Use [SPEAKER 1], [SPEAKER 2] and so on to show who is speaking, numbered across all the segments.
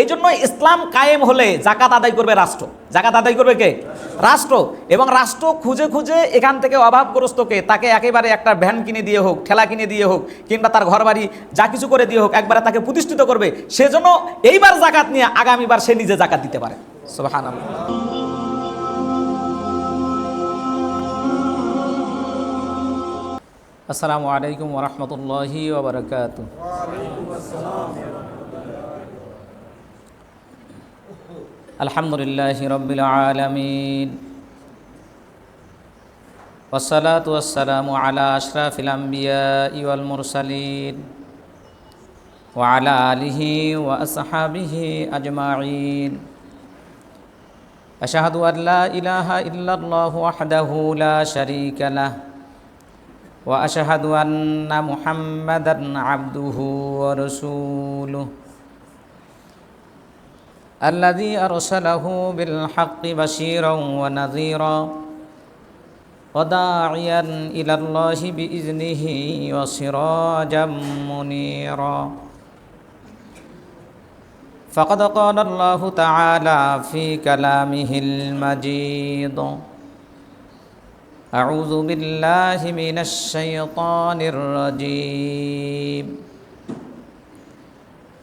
[SPEAKER 1] এই জন্য ইসলাম কায়েম হলে জাকাত আদায় করবে রাষ্ট্র। জাকাত আদায় করবে কে? রাষ্ট্র। এবং রাষ্ট্র খুঁজে খুঁজে এখান থেকে অভাবগ্রস্তকে তাকে একেবারে একটা ভ্যান কিনে দিয়ে হোক, ঠেলা কিনে দিয়ে হোক, কিংবা তার ঘর বাড়ি যা কিছু করে দিয়ে হোক, একবারে তাকে প্রতিষ্ঠিত করবে। সেজন্য এইবার জাকাত নিয়ে আগামীবার সে নিজে জাকাত দিতে পারে। আসসালামু আলাইকুম ওরহমতুল্লাহি ওবরাকাতু الحمد لله رب العالمين. والصلاة والسلام على أشرف الأنبياء والمرسلين وعلى آله وأصحابه أجمعين. أشهد أن لا إله إلا الله وحده لا شريك له. وأشهد أن محمدا عبده ورسوله. الذي ارسله بالحق بشيرا ونذيرا وداعيا الى الله باذنه وسراجا منيرا فقد قال الله تعالى في كلامه المجيد أعوذ بالله من الشيطان الرجيم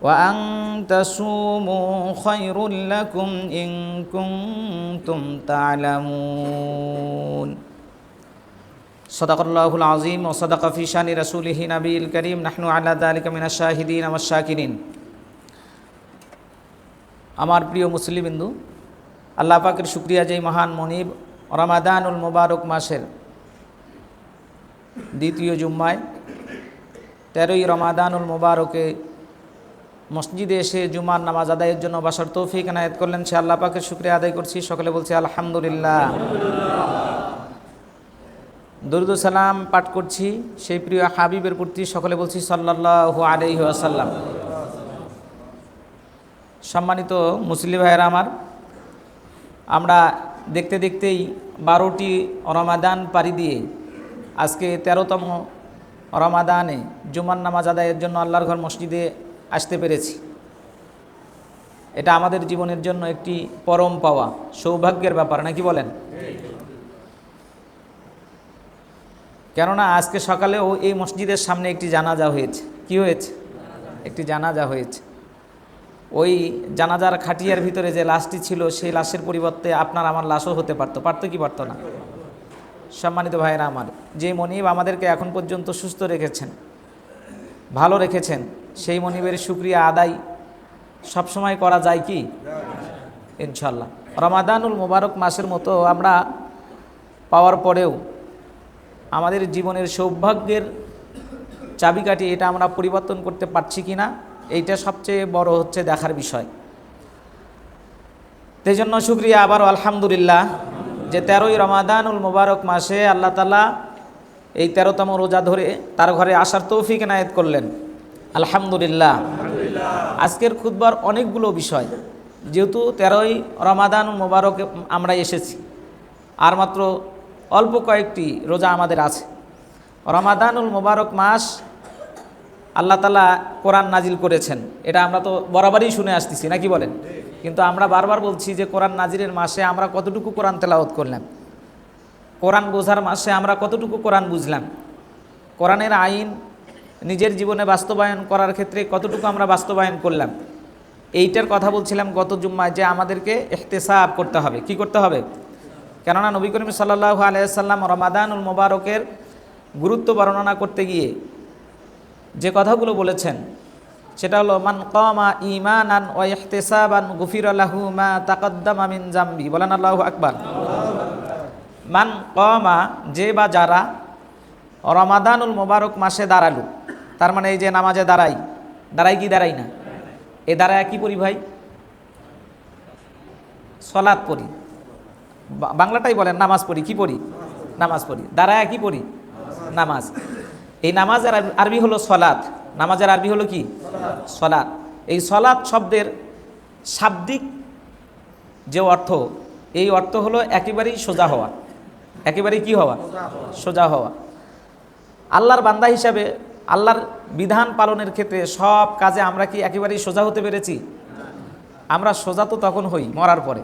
[SPEAKER 1] وأن تصوموا خير لكم إن كنتم تعلمون صدق الله العظيم وصدق في شان رسوله نبي الكريم نحن على ذلك من الشاهدين والشاكرين আমার প্রিয় মুসলিমবিন্দু আল্লাহ পাকের শুক্রিয়া যেই মহান মনিব রমাদানুল মোবারক মাসের দ্বিতীয় জুম্মায় তেরোই রমাদানুল মোবারকে মসজিদে এসে জুমার নামাজ আদায়ের জন্য বাসার তৌফিক এনায়ত করলেন, সে আল্লাহ পাকের শুক্রিয়া আদায় করছি। সকলে বলছি, আলহামদুলিল্লাহ। দরুদ সালাম পাঠ করছি, সেই প্রিয় হাবিবের প্রতি সকলে বলছি সাল্লাহ আলহি আসাল্লাম সম্মানিত মুসলিম ভাইয়েরা আমার, আমরা দেখতে দেখতেই বারোটি রমাদান পাড়ি দিয়ে আজকে তেরোতম রমাদানে জুমার নামাজ আদায়ের জন্য আল্লাহর ঘর মসজিদে আসতে পেরেছি। এটা আমাদের জীবনের জন্য একটি পরম পাওয়া, সৌভাগ্যের ব্যাপার, নাকি বলেন? কেননা আজকে সকালেও এই মসজিদের সামনে একটি জানাজা হয়েছে। কি হয়েছে? একটি জানাজা হয়েছে। ওই জানাজার খাটিয়ার ভিতরে যে লাশটি ছিল, সেই লাশের পরিবর্তে আপনার আমার লাশও হতে পারতো। পারতো কি পারতো না? সম্মানিত ভাইয়েরা আমার, যে মনিব আমাদেরকে এখন পর্যন্ত সুস্থ রেখেছেন, ভালো রেখেছেন সেই মনিবের সুক্রিয়া আদায় সবসময় করা যায় কি? ইনশাল্লাহ রমাদানুল মোবারক মাসের মতো আমরা পাওয়ার পরেও আমাদের জীবনের সৌভাগ্যের চাবিকাঠি এটা আমরা পরিবর্তন করতে পারছি কি না, এইটা সবচেয়ে বড় হচ্ছে দেখার বিষয়। সেই জন্য শুক্রিয়া আবারও আলহামদুলিল্লাহ যে তেরোই রমাদানুল মোবারক মাসে আল্লাহ তালা এই তেরোতম রোজা ধরে তার ঘরে আসার তৌফিক এনায়েত করলেন। আলহামদুলিল্লাহ। আজকের খুদবার অনেকগুলো বিষয়। যেহেতু তেরোই রমাদানুল মোবারক আমরা এসেছি। আর মাত্র অল্প কয়েকটি রোজা আমাদের আছে। রমাদানুল মোবারক মাস আল্লাহ তালা কোরআন নাজিল করেছেন। এটা আমরা তো বরাবরই শুনে আসতেছি, নাকি বলেন? কিন্তু আমরা বারবার বলছি যে কোরআন নাজিরের মাসে আমরা কতটুকু কোরআন তেলাওত করলাম? কোরআন বোঝার মাসে আমরা কতটুকু কোরআন বুঝলাম? কোরআনের আইন নিজের জীবনে বাস্তবায়ন করার ক্ষেত্রে কতটুকু আমরা বাস্তবায়ন করলাম? এইটার কথা বলছিলাম গত জুম্মায় যে আমাদেরকে এহতেসাব করতে হবে। কি করতে হবে? কেননা নবী করিম সাল্লাহ আলাইসাল্লাম রমাদানুল মোবারকের গুরুত্ব বর্ণনা করতে গিয়ে যে কথাগুলো বলেছেন, সেটা হলো, মান কমা ইমান আন ও ইহতেসাবান গুফির আল্লাহু মা তাকদ্দাম আমিন জাম্বি। বলেন আল্লাহ আকবার। মান কমা, যে বা যারা রমাদানুল মোবারক মাসে দাঁড়াল তার মানে এই যে নামাজে দাঁড়াই দাঁড়াই কি দাঁড়াই না? এ দাঁড়ায় কি পড়ি ভাই? সলাৎ পড়ি। বাংলাটাই বলেন, নামাজ পড়ি, কি পড়ি? নামাজ পড়ি। দাঁড়ায় কি পড়ি? নামাজ। এই নামাজের আরবি- হলো সলাৎ। নামাজের আরবি হলো কি? সলাৎ। এই সলাৎ শব্দের শাব্দিক যে অর্থ, এই অর্থ হলো একেবারেই সোজা হওয়া। একেবারেই কি হওয়া? সোজা হওয়া। আল্লাহর বান্দা হিসাবে আল্লাহর বিধান পালনের ক্ষেত্রে সব কাজে আমরা কি একেবারেই সোজা হতে পেরেছি? আমরা সোজা তো তখন হই, মরার পরে।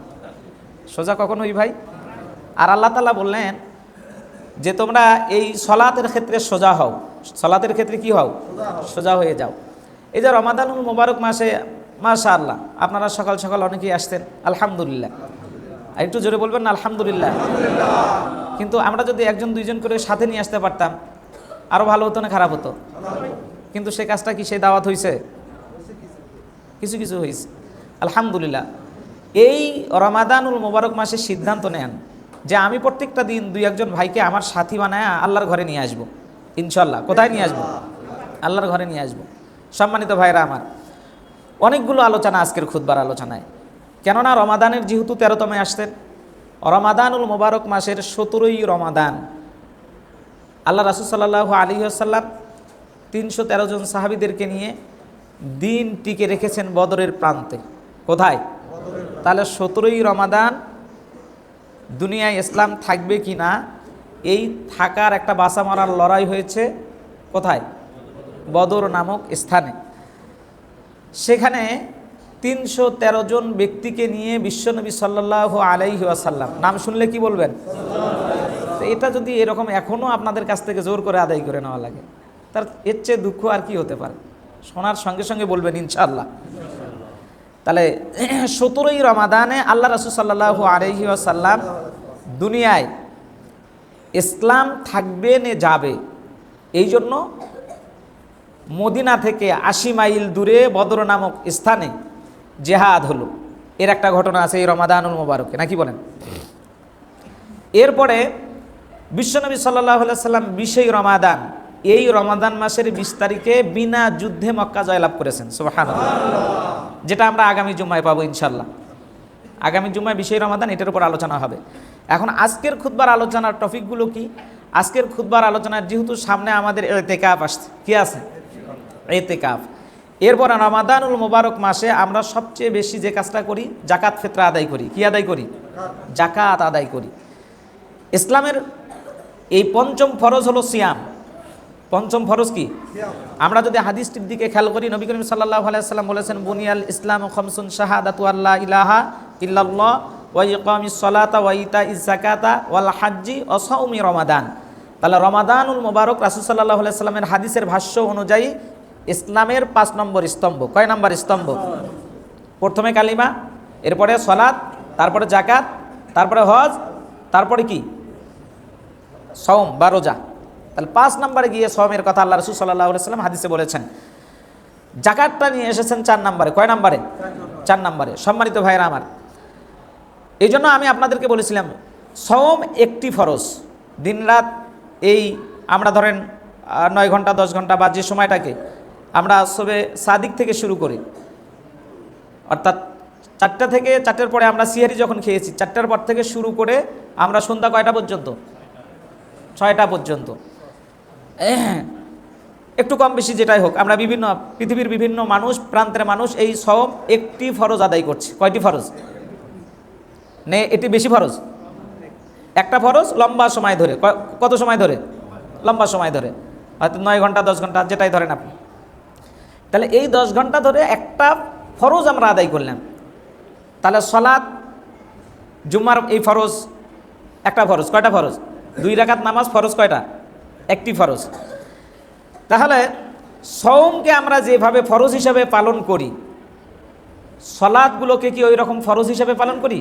[SPEAKER 1] সোজা কখন হই ভাই? আর আল্লাহ তালা বললেন যে তোমরা এই সলাতের ক্ষেত্রে সোজা হও। সলাতের ক্ষেত্রে কি হও? সোজা হয়ে যাও। এই যে রমাদানুল মোবারক মাসে মাশা আল্লাহ আপনারা সকাল সকাল অনেকেই আসতেন আলহামদুলিল্লাহ। আর একটু জোরে বলবেন না, আলহামদুলিল্লাহ? কিন্তু আমরা যদি একজন, দুইজন করে সাথে নিয়ে আসতে পারতাম আরও ভালো হতো না, খারাপ হতো? কিন্তু সে কাজটা কি সে দাওয়াত হয়েছে কিছু কিছু হয়েছে আলহামদুলিল্লাহ। এই রমাদানুল মোবারক মাসে সিদ্ধান্ত নেন যে আমি প্রত্যেকটা দিন দুই একজন ভাইকে আমার সাথী বানায় আল্লাহর ঘরে নিয়ে আসব। ইনশাল্লাহ কোথায় নিয়ে আসব? আল্লাহর ঘরে নিয়ে আসব। সম্মানিত ভাইরা আমার, অনেকগুলো আলোচনা আজকের খুদবার আলোচনায়। কেননা রমাদানের যেহেতু তেরোতমে আসতেন রমাদানুল মোবারক মাসের সতেরোই রমাদান আল্লাহ রাসুলসাল্লাহ আলী আসাল্লাম তিনশো তেরো জন সাহাবিদেরকে নিয়ে দিন টিকে রেখেছেন বদরের প্রান্তে। কোথায়? তাহলে সতেরোই রমাদান দুনিয়ায় ইসলাম থাকবে কি না? এই থাকার একটা বাসা মারার লড়াই হয়েছে কোথায়? বদর নামক স্থানে। সেখানে তিনশো তেরো জন ব্যক্তিকে নিয়ে বিশ্বনবী সাল্লাহ আলাইহি আসাল্লাম নাম শুনলে কি বলবেন? এটা যদি এরকম এখনও আপনাদের কাছ থেকে জোর করে আদায় করে নেওয়া লাগে। তার এর চেয়ে দুঃখ আর কি হতে পারে? শোনার সঙ্গে সঙ্গে বলবেন ইনশাল্লাহ তাহলে, সতেরোই রমাদানে আল্লাহ রসুল সাল্লাহ আলহি আসাল্লাম দুনিয়ায় ইসলাম থাকবে নে যাবে। এই জন্য মদিনা থেকে আশি মাইল দূরে বদর নামক স্থানে জেহাদ হলো। এর একটা ঘটনা আছে এই রমাদানুল মোবারকে, নাকি বলেন? এরপরে বিশ্বনবী সাল্লাহ সাল্লাম বিশেই রমাদান এই রমাদান মাসের বিশ তারিখে বিনা যুদ্ধে মক্কা জয়লাভ করেছেন সুবাহান যেটা আমরা আগামী জুম্মায় পাবো ইনশাল্লাহ আগামী জুম্মায় বিশেই রমাদান, এটার উপর আলোচনা হবে। এখন আজকের খুদবার আলোচনার টপিকগুলো কি? আজকের খুদবার আলোচনার যেহেতু সামনে আমাদের এতেকাপ আসছে। কি আছে? এতেকাপ এরপর রমাদানুল মোবারক মাসে আমরা সবচেয়ে বেশি যে কাজটা করি, জাকাত ফেতরা আদায় করি। কি আদায় করি? জাকাত আদায় করি। ইসলামের এই পঞ্চম ফরজ হলো সিয়াম। পঞ্চম ফরজ কি? আমরা যদি হাদিসটির দিকে খেয়াল করি, নবী করিম সাল্লাহ আলাইসাল্লাম বলেছেন, বুনিয়াল ইসলাম খমসুন শাহাদাতু আল্লাহ ইলাহা ইল্লাল্লাহ ওয়া ইকামিস সালাতা ওয়া ইতা ইজাকাতা ওয়াল হাজ্জি ও সাউমি রমাদান। তাহলে রমাদানুল মোবারক রাসুল সাল্লাহ সাল্লামের হাদিসের ভাষ্য অনুযায়ী ইসলামের পাঁচ নম্বর স্তম্ভ। কয় নম্বর স্তম্ভ? প্রথমে কালিমা, এরপরে সলাৎ তারপরে জাকাত তারপরে হজ, তারপরে কি? সওম বা রোজা। তাহলে পাঁচ নম্বরে গিয়ে সওমের কথা আল্লাহ রসুল সাল্লাহ সাল্লাম হাদিসে বলেছেন। জাকাতটা নিয়ে এসেছেন চার নম্বরে। কয় নম্বরে? চার নম্বরে। সম্মানিত ভাইরা আমার এই জন্য আমি আপনাদেরকে বলেছিলাম সওম একটি ফরজ। দিনরাত এই আমরা ধরেন নয় ঘণ্টা, দশ ঘণ্টা বা যে সময়টাকে আমরা সবে সাদিক থেকে শুরু করি। অর্থাৎ চারটা থেকে চারটের পরে আমরা সিহারি যখন খেয়েছি, চারটার পর থেকে শুরু করে আমরা সন্ধ্যা কয়টা পর্যন্ত? ছয়টা পর্যন্ত। একটু কম বেশি যেটাই হোক, আমরা বিভিন্ন পৃথিবীর বিভিন্ন মানুষ, প্রান্তের মানুষ এই সব একটি ফরজ আদায় করছে। কয়টি ফরজ? নে, এটি বেশি ফরজ। একটা ফরজ লম্বা সময় ধরে। কত সময় ধরে? লম্বা সময় ধরে। হয়তো নয় ঘণ্টা, দশ ঘণ্টা, যেটাই ধরেন আপনি। তাহলে এই দশ ঘণ্টা ধরে একটা ফরজ আমরা আদায় করলাম। তাহলে সলাৎ, জুম্মার এই ফরজ, একটা ফরজ, কয়টা ফরজ? দুই রাকাত নামাজ ফরজ কয়টা? একটি ফরজ। তাহলে সওমকে আমরা যেভাবে ফরজ হিসাবে পালন করি সলাদগুলোকে কি ওই রকম ফরজ হিসাবে পালন করি?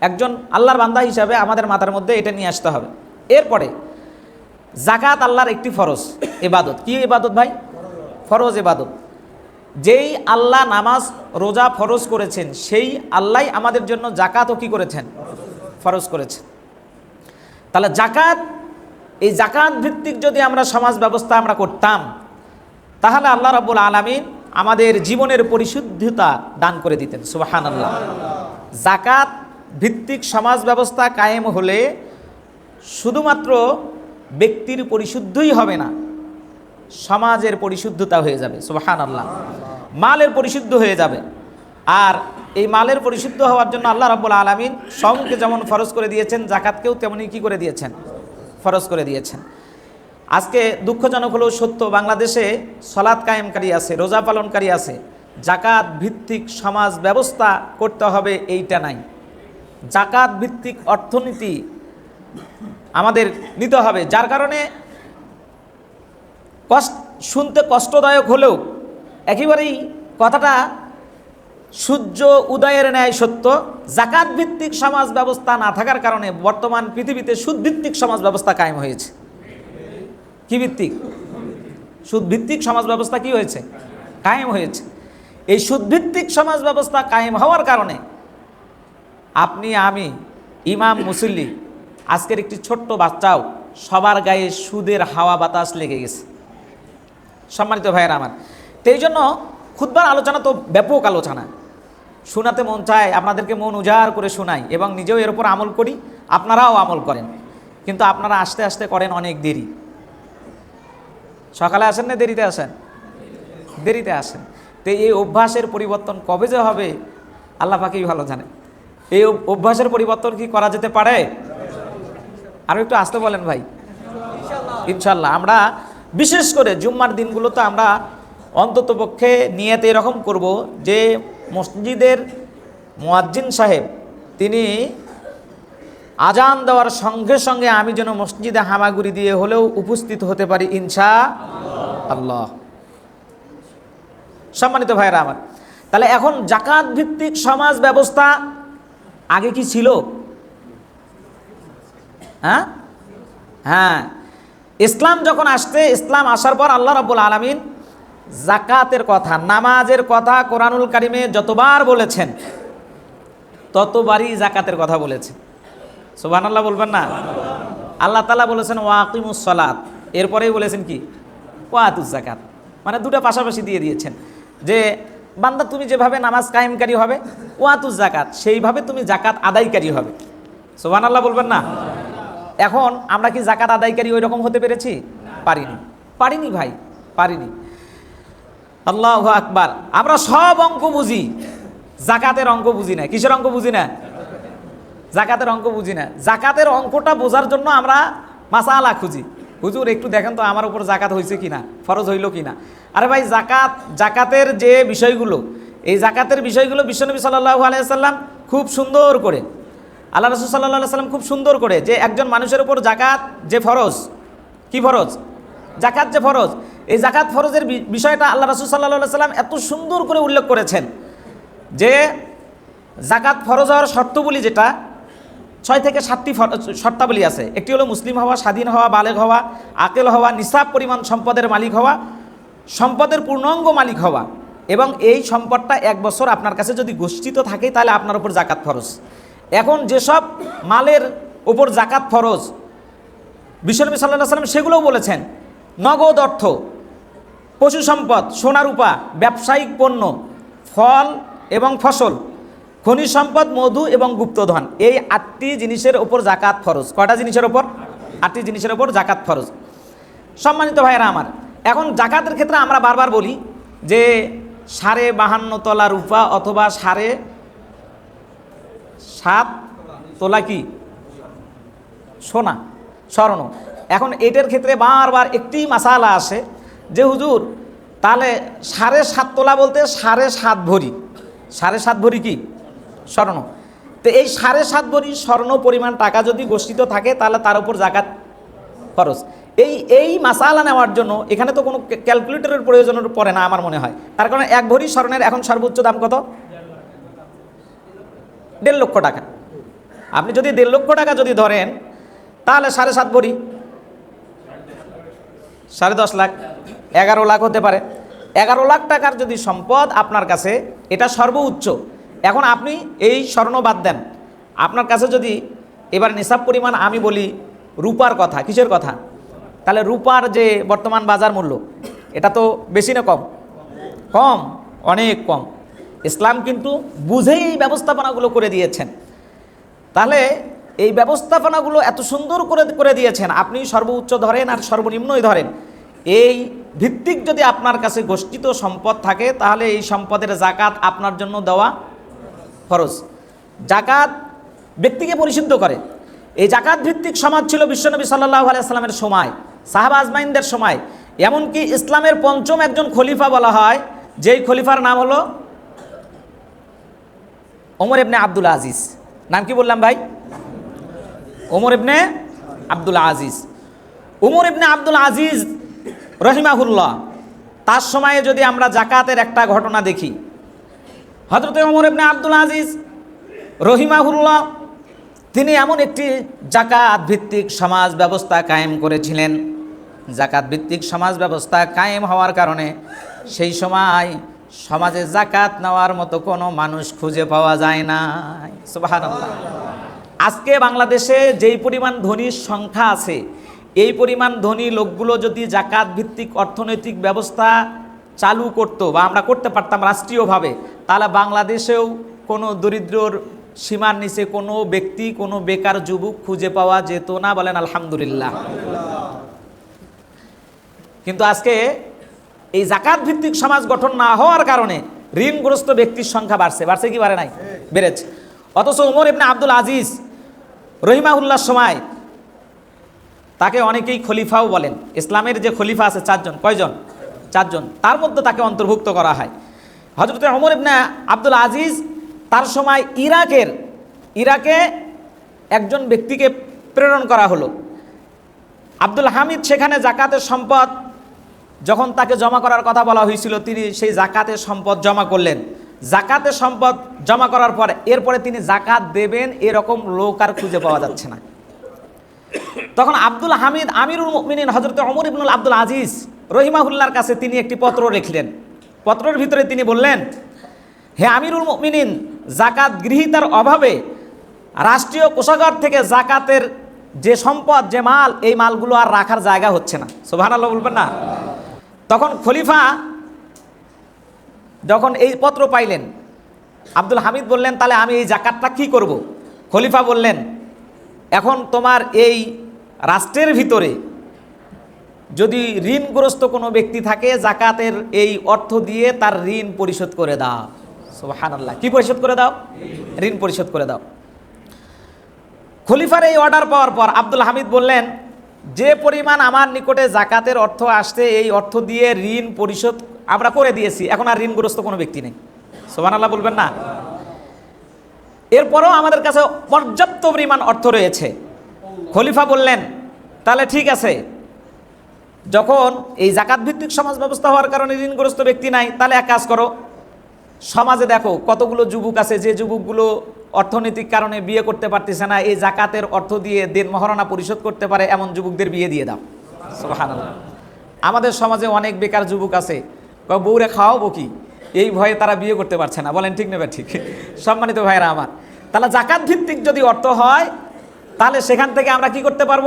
[SPEAKER 1] একজন আল্লাহর বান্দা হিসাবে আমাদের মাথার মধ্যে এটা নিয়ে আসতে হবে। এরপরে জাকাত আল্লাহর একটি ফরজ, এবাদত। কি এবাদত ভাই? ফরজ এবাদত। যেই আল্লাহ নামাজ, রোজা ফরজ করেছেন, সেই আল্লাহ আমাদের জন্য জাকাতও কি করেছেন? ফরজ করেছেন। তাহলে জাকাত এই জাকাত ভিত্তিক যদি আমরা সমাজ ব্যবস্থা আমরা করতাম, তাহলে আল্লাহ রাব্বুল আলামিন আমাদের জীবনের পরিশুদ্ধতা দান করে দিতেন সুবাহান আল্লাহ জাকাত ভিত্তিক সমাজ ব্যবস্থা কায়েম হলে শুধুমাত্র ব্যক্তির পরিশুদ্ধই হবে না, সমাজের পরিশুদ্ধতা হয়ে যাবে সুবাহান আল্লাহ মালের পরিশুদ্ধ হয়ে যাবে। আর এই মালের পরিশুদ্ধ হওয়ার জন্য আল্লাহ রাব্বুল আলমিন সঙ্গে যেমন ফরজ করে দিয়েছেন জাকাতকেও তেমনই কি করে দিয়েছেন? ফরজ করে দিয়েছেন। আজকে দুঃখজনক হলেও সত্য, বাংলাদেশে সলাৎ কায়েমকারী আছে, রোজা পালনকারী আছে। জাকাত ভিত্তিক সমাজ ব্যবস্থা করতে হবে এইটা নাই। জাকাত ভিত্তিক অর্থনীতি আমাদের নিতে হবে, যার কারণে কষ্ট, শুনতে কষ্টদায়ক হলেও একেবারেই কথাটা সূর্য উদয়ের ন্যায় সত্য জাকাত ভিত্তিক সমাজ ব্যবস্থা না থাকার কারণে বর্তমান পৃথিবীতে সুদভিত্তিক সমাজ ব্যবস্থা কায়েম হয়েছে। কি ভিত্তিক? সুদভিত্তিক সমাজ ব্যবস্থা কি হয়েছে? কায়েম হয়েছে। এই সুদভিত্তিক সমাজ ব্যবস্থা কায়েম হওয়ার কারণে আপনি, আমি, ইমাম মুসল্লি, আজকের একটি ছোট্ট বাচ্চাও সবার গায়ে সুদের হাওয়া বাতাস লেগে গেছে। সম্মানিত ভাইয়েরা আমার। তো এই জন্য খুদবার আলোচনা তো ব্যাপক আলোচনা। শোনাতে মন চায় আপনাদেরকে মন উজাড় করে শোনাই এবং নিজেও এর উপর আমল করি আপনারাও আমল করেন। কিন্তু আপনারা আস্তে আস্তে করেন অনেক দেরি। সকালে আসেন না দেরিতে আসেন? দেরিতে আসেন। তো এই অভ্যাসের পরিবর্তন কবে যে হবে আল্লাহ পাকেই ভালো জানে। এই অভ্যাসের পরিবর্তন কি করা যেতে পারে? আরও একটু আসতে বলেন ভাই। ইনশাল্লাহ আমরা বিশেষ করে জুম্মার দিনগুলোতে আমরা অন্ততপক্ষে নিয়েতে এরকম করব যে মসজিদের মোয়াজ্জিন সাহেব, তিনি আজান দেওয়ার সঙ্গে সঙ্গে আমি যেন মসজিদে হামাগুড়ি দিয়ে হলেও উপস্থিত হতে পারি ইনশা আল্লাহ। সম্মানিত ভাইরা আমার, তাহলে এখন জাকাত ভিত্তিক সমাজ ব্যবস্থা আগে কি ছিল? হ্যাঁ? হ্যাঁ। ইসলাম যখন আসতে ইসলাম আসার পর আল্লাহ রাব্বুল আলামিন জাকাতের কথা, নামাজের কথা কোরআনুল কারিমে যতবার বলেছেন, ততবারই জাকাতের কথা বলেছেন। সুবহান আল্লাহ বলবেন না? আল্লাহ তালা বলেছেন ওয়াকিমুস সালাত। এরপরেই বলেছেন কি? ওয়াতুস জাকাত মানে দুটো পাশাপাশি দিয়ে দিয়েছেন যে, বান্দা, তুমি যেভাবে নামাজ কায়েমকারী হবে ওয়াতুস জাকাত সেইভাবে তুমি জাকাত আদায়কারী হবে। সুবহান আল্লাহ বলবেন না? এখন আমরা কি জাকাত আদায়কারী ওই রকম হতে পেরেছি? পারিনি। পারিনি ভাই, পারিনি। আল্লাহ আকবার। আমরা সব অঙ্ক বুঝি। জাকাতের অঙ্ক বুঝি না। কিসের অঙ্ক বুঝি না? জাকাতের অঙ্ক বুঝি না। জাকাতের অঙ্কটা বোঝার জন্য আমরা মাসালা খুঁজি। হুজুর, একটু দেখেন তো আমার উপর জাকাত হয়েছে কি না ফরজ হইল কি না আরে ভাই, জাকাত, জাকাতের যে বিষয়গুলো, এই জাকাতের বিষয়গুলো বিশ্বনবী সাল্লাহ আলাইসাল্লাম খুব সুন্দর করে, আল্লাহ রসুল সাল্লাহ সাল্লাম খুব সুন্দর করে যে একজন মানুষের উপর জাকাত যে ফরজ, কি ফরজ? জাকাত যে ফরজ। এই জাকাত ফরজের বিষয়টা আল্লাহ রসুল সাল্লাহ সাল্লাম এত সুন্দর করে উল্লেখ করেছেন যে জাকাত ফরজ হওয়ার শর্তগুলি যেটা, ছয় থেকে সাতটি শর্তাবলী আছে। একটি হলো মুসলিম হওয়া, স্বাধীন হওয়া, বালেগ হওয়া, আকেল হওয়া, নিসাব পরিমাণ সম্পদের মালিক হওয়া, সম্পদের পূর্ণাঙ্গ মালিক হওয়া এবং এই সম্পদটা এক বছর আপনার কাছে যদি গোষ্ঠিত থাকে তাহলে আপনার উপর জাকাত ফরজ। এখন যেসব মালের উপর জাকাত ফরজ, বিশ্বনবী সাল্লাহ সাল্লাম সেগুলোও বলেছেন, নগদ অর্থ পশু সম্পদ সোনা রূপা ব্যবসায়িক পণ্য, ফল এবং ফসল খনিজ সম্পদ মধু এবং গুপ্তধন। এই আটটি জিনিসের ওপর জাকাত ফরজ। কয়টা জিনিসের ওপর? আটটি জিনিসের ওপর জাকাত ফরজ। সম্মানিত ভাইয়েরা আমার, এখন জাকাতের ক্ষেত্রে আমরা বারবার বলি যে সাড়ে বাহান্ন তলা রূপা অথবা সাড়ে সাত তোলা কি? সোনা, স্বর্ণ। এখন এটার ক্ষেত্রে বারবার একটি মাসালা আসে যে হুজুর, তাহলে সাড়ে সাত তোলা বলতে সাড়ে সাত ভরি। সাড়ে সাত ভরি কি? স্বর্ণ। তো এই সাড়ে সাত ভরি স্বর্ণ পরিমাণ টাকা যদি গোষ্ঠিত থাকে, তাহলে তার উপর জাকাত খরচ। এই এই মাসালা নেওয়ার জন্য এখানে তো কোনো ক্যালকুলেটরের প্রয়োজন পড়ে না আমার মনে হয়। তার কারণে এক ভরি স্বর্ণের এখন সর্বোচ্চ দাম কত? দেড় লক্ষ টাকা। আপনি যদি দেড় লক্ষ টাকা যদি ধরেন, তাহলে সাড়ে সাত ভরি। সাড়ে দশ লাখ। এগারো লাখ হতে পারে। এগারো লাখ টাকার যদি সম্পদ আপনার কাছে, এটা সর্বোচ্চ। এখন আপনি এই স্বর্ণ বাদ দেন। আপনার কাছে যদি এবার নিসাব পরিমাণ আমি বলি রূপার কথা, কিসের কথা? তাহলে রূপার যে বর্তমান বাজার মূল্য, এটা তো বেশি না কম? কম, অনেক কম। ইসলাম কিন্তু বুঝেই এই ব্যবস্থাপনাগুলো করে দিয়েছেন। তাহলে এই ব্যবস্থাপনাগুলো এত সুন্দর করে করে দিয়েছেন। আপনি সর্বোচ্চ ধরেন আর সর্বনিম্নই ধরেন। এই ভিত্তিক যদি আপনার কাছে গোষ্ঠিত সম্পদ থাকে, তাহলে এই সম্পদের জাকাত আপনার জন্য দেওয়া খরচ জাকাত ব্যক্তিকে পরিশুদ্ধ করে। এই জাকাত ভিত্তিক সমাজ ছিল বিশ্বনবী সাল্লাহ আলাইস্লামের সময়, সাহাবা আজমাইনদের সময়। এমনকি ইসলামের পঞ্চম একজন খলিফা বলা হয়, যেই খলিফার নাম হলো ওমর ইবনে আবদুল আজিজ। নাম কি বললাম ভাই? ওমর ইবনে আব্দুল আজিজ। উমর ইবনে আব্দুল আজিজ রহিমাহুল্লাহ, তার সময়ে যদি আমরা জাকাতের একটা ঘটনা দেখি হজরত ওমর ইবনে আব্দুল আজিজ রহিমাহুল্লাহ, তিনি এমন একটি জাকাত ভিত্তিক সমাজ ব্যবস্থা কায়েম করেছিলেন। জাকাত ভিত্তিক সমাজ ব্যবস্থা কায়েম হওয়ার কারণে সেই সময় সমাজে জাকাত নেওয়ার মতো কোনো মানুষ খুঁজে পাওয়া যায় না সুবহানাল্লাহ। আজকে বাংলাদেশে যেই পরিমাণ ধনীর সংখ্যা আছে এই পরিমাণ ধনী লোকগুলো যদি জাকাত ভিত্তিক অর্থনৈতিক ব্যবস্থা চালু করত বা আমরা করতে পারতাম রাষ্ট্রীয়ভাবে, তাহলে বাংলাদেশেও কোনো দরিদ্রর সীমার নিচে কোনো ব্যক্তি, কোনো বেকার যুবক খুঁজে পাওয়া যেত না বলেন আলহামদুলিল্লাহ। কিন্তু আজকে এই জাকাত ভিত্তিক সমাজ গঠন না হওয়ার কারণে ঋণগ্রস্ত ব্যক্তির সংখ্যা বাড়ছে। বাড়ছে কি বাড়ে নাই? বেড়েছে। অথচ ওমর ইবনে আব্দুল আজিজ রহিমাউল্লাহর সময় তাকে অনেকেই খলিফাও বলেন। ইসলামের যে খলিফা আছে চারজন, কয়জন? চারজন। তার মধ্যে তাকে অন্তর্ভুক্ত করা হয়। হজরত ওমর ইবনে আব্দুল আজিজ তার সময় ইরাকের, ইরাকে একজন ব্যক্তিকে প্রেরণ করা হলো। আব্দুল হামিদ সেখানে জাকাতের সম্পদ যখন তাকে জমা করার কথা বলা হয়েছিল, তিনি সেই জাকাতের সম্পদ জমা করলেন। জাকাতের সম্পদ জমা করার পর এরপরে তিনি জাকাত দেবেন, এরকম লোক আর খুঁজে পাওয়া যাচ্ছে না। তখন আব্দুল হামিদ আমিরুল মিনিন হজরত অমর ইবনুল আব্দুল আজিজ রহিমাহুল্লার কাছে তিনি একটি পত্র লিখলেন। পত্রের ভিতরে তিনি বললেন, হে আমিরুল মিনিন জাকাত গৃহীতার অভাবে রাষ্ট্রীয় কোষাগার থেকে জাকাতের যে সম্পদ, যে মাল, এই মালগুলো আর রাখার জায়গা হচ্ছে না। সোভান আল্লাহ বলবেন না? তখন খলিফা যখন এই পত্র পাইলেন, আব্দুল হামিদ বললেন, তাহলে আমি এই জাকাতটা কি করব। খলিফা বললেন এখন তোমার এই রাষ্ট্রের ভিতরে যদি ঋণগ্রস্ত কোনো ব্যক্তি থাকে, জাকাতের এই অর্থ দিয়ে তার ঋণ পরিশোধ করে দাও। সুবহানাল্লাহ। কি পরিশোধ করে দাও? ঋণ পরিশোধ করে দাও। খলিফার এই অর্ডার পাওয়ার পর আব্দুল হামিদ বললেন, যে পরিমাণ আমার নিকটে জাকাতের অর্থ আসছে, এই অর্থ দিয়ে ঋণ পরিশোধ আমরা করে দিয়েছি। এখন আর ঋণগ্রস্ত কোনো ব্যক্তি নেই। সোমান আল্লাহ বলবেন না? এরপরও আমাদের কাছে পর্যাপ্ত পরিমাণ অর্থ রয়েছে। খলিফা বললেন, তাহলে ঠিক আছে। যখন এই জাকাত ভিত্তিক সমাজ ব্যবস্থা হওয়ার কারণে ঋণগ্রস্ত ব্যক্তি নাই, তাহলে এক কাজ করো। সমাজে দেখো, কতগুলো যুবক আছে, যে যুবকগুলো অর্থনৈতিক কারণে বিয়ে করতে পারতেছে না, এই জাকাতের অর্থ দিয়ে দেন মহারণা পরিশোধ করতে পারে, এমন যুবকদের বিয়ে দিয়ে দাও। আমাদের সমাজে অনেক বেকার যুবক আছে। বউরে খাওয়াবো কি? এই ভয়ে তারা বিয়ে করতে পারছে না। বলেন ঠিক নেবে ঠিক? সম্মানিত ভাইয়েরা আমার। তাহলে জাকাত ভিত্তিক যদি অর্থ হয়, তাহলে সেখান থেকে আমরা কি করতে পারব?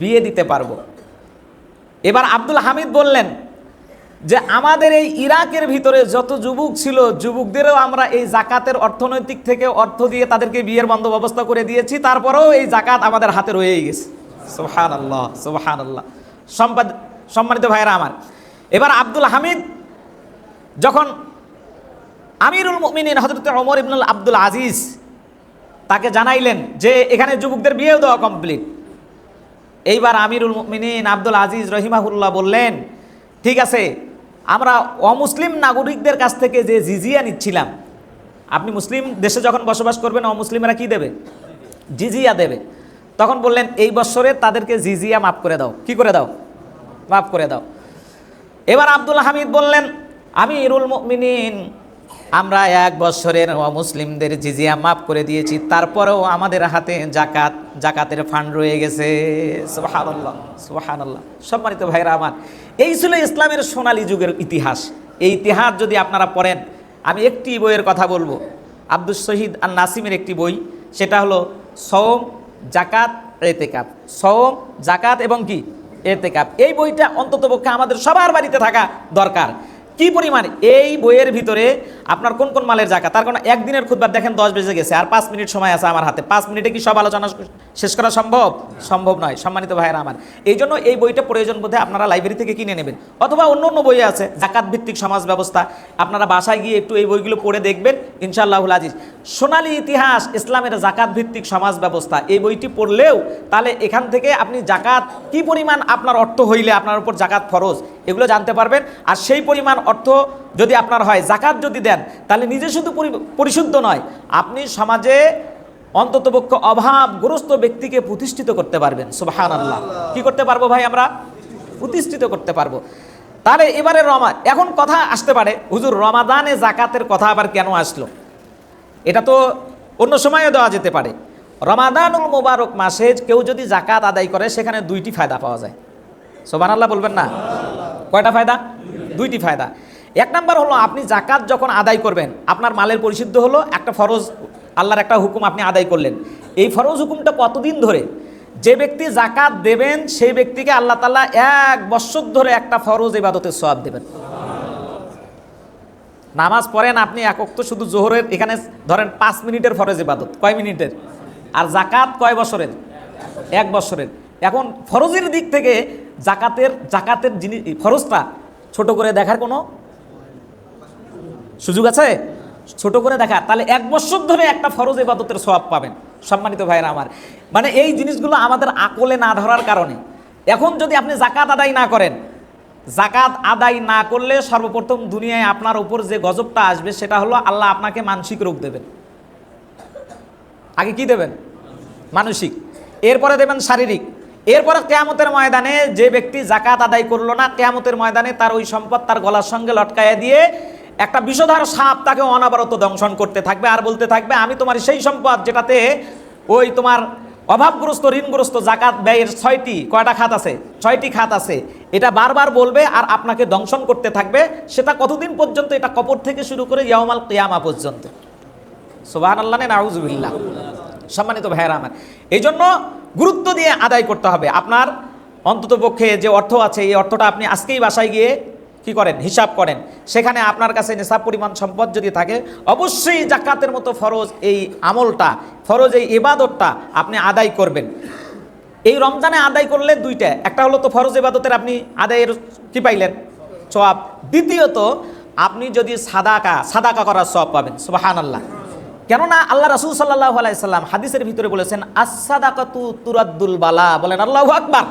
[SPEAKER 1] বিয়ে দিতে পারব। এবার আব্দুল হামিদ বললেন যে, আমাদের এই ইরাকের ভিতরে যত যুবক ছিল, যুবকদেরও আমরা এই জাকাতের অর্থনৈতিক থেকে অর্থ দিয়ে তাদেরকে বিয়ের বন্ধ ব্যবস্থা করে দিয়েছি। তারপরেও এই জাকাত আমাদের হাতে রয়েই গেছে। সোহান আল্লাহ সোহান আল্লাহ সম্পাদ, সম্মানিত ভাইরা আমার, এবার আব্দুল হামিদ যখন আমিরুল মিনিন হজরত ওমর ইবনুল আব্দুল আজিজ তাকে জানাইলেন যে এখানে যুবকদের বিয়েও দেওয়া কমপ্লিট এইবার আমিরুল মিনিন আব্দুল আজিজ রহিমাহুল্লাহ বললেন, ঠিক আছে, আমরা অমুসলিম নাগরিকদের কাছ থেকে যে জিজিয়া নিচ্ছিলাম, আপনি মুসলিম দেশে যখন বসবাস করবেন, অমুসলিমরা কি দেবে? জিজিয়া দেবে। তখন বললেন, এই বছরে তাদেরকে জিজিয়া মাফ করে দাও। কি করে দাও? মাফ করে দাও। এবার আব্দুল হামিদ বললেন আমি ইরুল মিনিন আমরা এক বছরের মুসলিমদের জিজিয়া মাফ করে দিয়েছি, তারপরেও আমাদের হাতে জাকাত, জাকাতের ফান্ড রয়ে গেছে। সুবহানাল্লাহ সুবহানাল্লাহ। সম্মানিত ভাইরা আমার, এই ছিল ইসলামের সোনালী যুগের ইতিহাস। এই ইতিহাস যদি আপনারা পড়েন, আমি একটি বইয়ের কথা বলব। আব্দুল শহীদ আর নাসিমের একটি বই, সেটা হলো সওম, জাকাত, এতেকাপ। সওম, জাকাত এবং কি? এতেকাপ। এই বইটা অন্ততপক্ষে আমাদের সবার বাড়িতে থাকা দরকার। কি পরিমাণ এই বইয়ের ভিতরে আপনার কোন কোন মালের জাকাত? তার কারণ একদিনের খুদবার দেখেন দশ বেজে গেছে, আর পাঁচ মিনিট সময় আছে আমার হাতে। পাঁচ মিনিটে কি সব আলোচনা শেষ করা সম্ভব? সম্ভব নয়, সম্মানিত ভাইয়েরা আমার। এই জন্য এই বইটা প্রয়োজন বোধে আপনারা লাইব্রেরি থেকে কিনে নেবেন। অথবা অন্য অন্য বই আছে, জাকাত ভিত্তিক সমাজ ব্যবস্থা। আপনারা বাসায় গিয়ে একটু এই বইগুলো পড়ে দেখবেন, ইনশাআল্লাহুল আজিজ। সোনালী ইতিহাস, ইসলামের জাকাত ভিত্তিক সমাজ ব্যবস্থা, এই বইটি পড়লেও তাহলে এখান থেকে আপনি জাকাত কি পরিমাণ আপনার অর্থ হইলে আপনার উপর জাকাত ফরজ এগুলো জানতে পারবেন। আর সেই পরিমাণ অর্থ যদি আপনার হয় জাকাত যদি দেন তাহলে নিজে শুধু পরি- পরিশুদ্ধ নয় আপনি সমাজে অন্ততপক্ষ অভাবগ্রস্ত ব্যক্তিকে প্রতিষ্ঠিত করতে পারবেন। সুবাহান আল্লাহ কি করতে পারব ভাই আমরা? প্রতিষ্ঠিত করতে পারব। তাহলে এবারে রমা এখন কথা আসতে পারে হুজুর রমাদানে জাকাতের কথা আবার কেন আসলো? এটা তো অন্য সময়ও দেওয়া যেতে পারে। রমাদানুল মোবারক মাসে কেউ যদি জাকাত আদায় করে সেখানে দুইটি ফায়দা পাওয়া যায়। সোবান আল্লাহ বলবেন না? কয়টা ফায়দা? দুইটি ফায়দা। এক নাম্বার হলো, আপনি জাকাত যখন আদায় করবেন, আপনার মালের পরিশুদ্ধ হলো, একটা ফরজ, আল্লাহর একটা হুকুম আপনি আদায় করলেন। এই ফরজ হুকুমটা কতদিন ধরে? যে ব্যক্তি জাকাত দেবেন, সেই ব্যক্তিকে আল্লাহ তাআলা এক বছর ধরে একটা ফরজ ইবাদতের সওয়াব দেবেন। নামাজ পড়েন আপনি একক তো শুধু জোহরের, এখানে ধরেন পাঁচ মিনিটের ফরজ ইবাদত। কয় মিনিটের? আর জাকাত কয় বছরের? এক বছরের। এখন ফরজের দিক থেকে জাকাতের জাকাতের জিনিস ফরজটা ছোট করে দেখার কোনো সুযোগ আছে? ছোট করে দেখা। তাহলে এক বছর ধরে একটা ফরজ ইবাদতের সওয়াব পাবেন, সম্মানিত ভাইরা আমার। মানে এই জিনিসগুলো আমাদের আকলে না ধরার কারণে। এখন যদি আপনি জাকাত আদায় না করেন, জাকাত আদায় না করলে সর্বপ্রথম দুনিয়ায় আপনার উপর যে গজবটা আসবে সেটা হলো আল্লাহ আপনাকে মানসিক রোগ দেবেন। আগে কি দেবেন? মানসিক। এরপরে দেবেন শারীরিক। এরপরে কেয়ামতের ময়দানে যে ব্যক্তি জাকাত আদায় করল না, কেয়ামতের ময়দানে তার ওই সম্পদ তার গলার সঙ্গে লটকাইয়া দিয়ে একটা বিষধার সাপ তাকে অনাবরত দংশন করতে থাকবে আর বলতে থাকবে, আমি তোমার সেই সম্পদ যেটাতে ওই তোমার অভাবগ্রস্ত, ঋণগ্রস্ত জাকাত ব্যয়ের ছয়টি, কয়টা খাত আছে? ছয়টি খাত আছে। এটা বারবার বলবে আর আপনাকে দংশন করতে থাকবে। সেটা কতদিন পর্যন্ত? এটা কপর থেকে শুরু করে ইয়ামাল কেয়ামা পর্যন্ত। সোবাহান আল্লাহ নাউজুবিল্লাহ। সম্মানিত ভাইয়েরা আমার। এই জন্য গুরুত্ব দিয়ে আদায় করতে হবে। আপনার অন্ততপক্ষে যে অর্থ আছে, এই অর্থটা আপনি আজকেই বাসায় গিয়ে কি করেন? হিসাব করেন। সেখানে আপনার কাছে নেশাব পরিমাণ সম্পদ যদি থাকে, অবশ্যই জাকাতের মতো ফরজ এই আমলটা, ফরজ এই ইবাদতটা আপনি আদায় করবেন। এই রমজানে আদায় করলে দুইটা, একটা হলো তো ফরজ ইবাদতের আপনি আদায়ের কি পাইলেন? সব দ্বিতীয়ত, আপনি যদি সাদাকা সাদাকা করার সব পাবেন। সুবাহান আল্লাহ কেননা আল্লাহ রাসুল সাল্লাহ আলাইসাল্লাম হাদিসের ভিতরে বলেছেন আসাদাকাতু তুরাদ্দুল বালা বলেন আল্লাহ আকবার।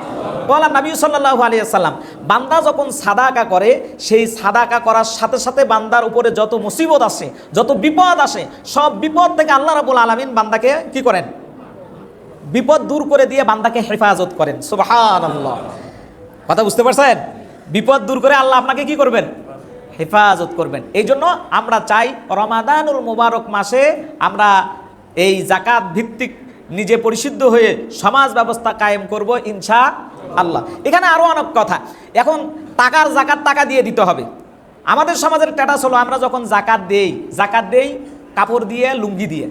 [SPEAKER 1] বলেন নবী সাল্লাহ আলিয়াল্লাম বান্দা যখন সাদা সাদাকা করে, সেই সাদা সাদাকা করার সাথে সাথে বান্দার উপরে যত মুসিবত আসে, যত বিপদ আসে, সব বিপদ থেকে আল্লাহ রাবুল আলমিন বান্দাকে কি করেন? বিপদ দূর করে দিয়ে বান্দাকে হেফাজত করেন। আল্লাহ কথা বুঝতে পারছেন? বিপদ দূর করে আল্লাহ আপনাকে কি করবেন? হেফাজত করবেন। এই জন্য আমরা চাই রমাদানুল মুবারক মাসে আমরা এই জাকাত ভিত্তিক নিজে পরিশুদ্ধ হয়ে সমাজ ব্যবস্থা কায়েম করব ইনশা আল্লাহ এখানে আরও অনেক কথা। এখন টাকার জাকাত টাকা দিয়ে দিতে হবে। আমাদের সমাজের স্ট্যাটাস হলো আমরা যখন জাকাত দেই জাকাত দেই কাপড় দিয়ে, লুঙ্গি দিয়ে।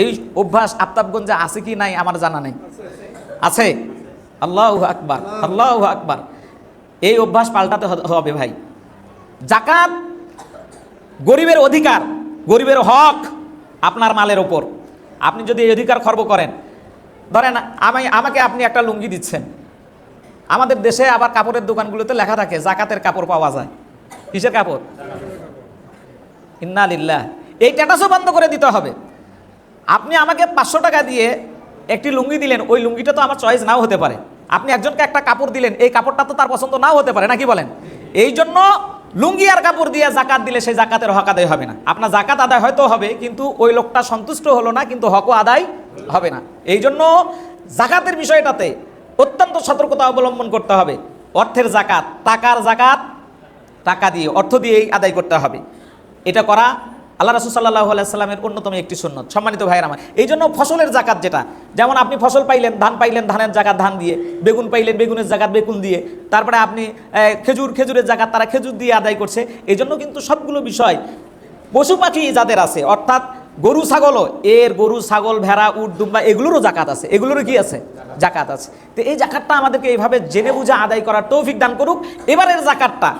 [SPEAKER 1] এই অভ্যাস আফতাবগঞ্জে আছে কি নাই আমার জানা নেই। আছে। আল্লাহ আকবার আল্লাহ আকবার। এই অভ্যাস পাল্টাতে হবে ভাই। জাকাত গরিবের অধিকার, গরিবের হক আপনার মালের ওপর আপনি যদি এই অধিকার খর্ব করেন, ধরেন আমি, আমাকে আপনি একটা লুঙ্গি দিচ্ছেন। আমাদের দেশে আবার কাপড়ের দোকানগুলোতে লেখা থাকে, জাকাতের কাপড় পাওয়া যায়। কিসের কাপড়? ইন্না লিল্লাহ এই ট্যাটাসও বন্ধ করে দিতে হবে। আপনি আমাকে পাঁচশো টাকা দিয়ে একটি লুঙ্গি দিলেন, ওই লুঙ্গিটা তো আমার চয়েস নাও হতে পারে। আপনি একজনকে একটা কাপড় দিলেন, এই কাপড়টা তো তার পছন্দ নাও হতে পারে নাকি বলেন? এই জন্য লুঙ্গি আর কাপড় দিয়ে জাকাত দিলে সেই জাকাতের হক আদায় হবে না। আপনার জাকাত আদায় হয়তো হবে, কিন্তু ওই লোকটা সন্তুষ্ট হলো না, কিন্তু হকও আদায় হবে না। এই জন্য জাকাতের বিষয়টাতে অত্যন্ত সতর্কতা অবলম্বন করতে হবে। অর্থের জাকাত, টাকার জাকাত, টাকা দিয়ে, অর্থ দিয়েই আদায় করতে হবে। এটা করা আল্লাহ রাসুল সাল্লাহ অন্যতম একটি সুন্নত। সম্মানিত ভাইয়ের আমার, এই জন্য ফসলের জাকাত যেটা, যেমন আপনি ফসল পাইলেন, ধান পাইলেন, ধানের জাকাত ধান দিয়ে, বেগুন পাইলেন, বেগুনের জাকাত বেগুন দিয়ে, তারপরে আপনি খেজুর, খেজুরের জাকাত তারা খেজুর দিয়ে আদায় করছে, এই জন্য কিন্তু সবগুলো বিষয় পশু পাখি যাদের আছে, অর্থাৎ গরু, ছাগলও, এর গরু, ছাগল, ভেড়া, উট, দুম্বা, এগুলোরও জাকাত আছে, এগুলোরও কি আছে? জাকাত আছে। তো এই জাকাতটা আমাদেরকে এইভাবে জেনে বুঝে আদায় করার তৌফিক দান করুক। এবারের জাকাতটা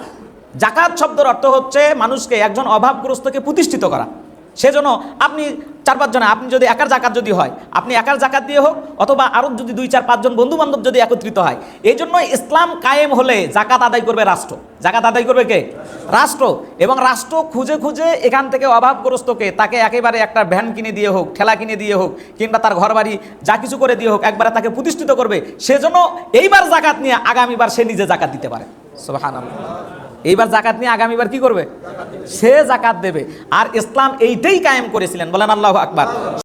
[SPEAKER 1] জাকাত শব্দের অর্থ হচ্ছে মানুষকে একজন অভাবগ্রস্তকে প্রতিষ্ঠিত করা। সেজন্য আপনি চার পাঁচজনে আপনি যদি একার জাকাত যদি হয়, আপনি একার জাকাত দিয়ে হোক, অথবা আরও যদি দুই, চার পাঁচজন বন্ধু বান্ধব যদি একত্রিত হয় এই জন্য ইসলাম কায়েম হলে জাকাত আদায় করবে রাষ্ট্র। জাকাত আদায় করবে কে? রাষ্ট্র। এবং রাষ্ট্র খুঁজে খুঁজে এখান থেকে অভাবগ্রস্তকে তাকে একেবারে একটা ভ্যান কিনে দিয়ে হোক, ঠেলা কিনে দিয়ে হোক, কিংবা তার ঘর বাড়ি যা কিছু করে দিয়ে হোক, একবারে তাকে প্রতিষ্ঠিত করবে। সেজন্য এইবার জাকাত নিয়ে আগামীবার সে নিজে জাকাত দিতে পারে। সুবহানাল্লাহ। এইবার জাকাত নিয়ে আগামীবার কি করবে? সে জাকাত দেবে। আর ইসলাম এইটাই কায়েম করেছিলেন। বলেন আল্লাহ আকবার।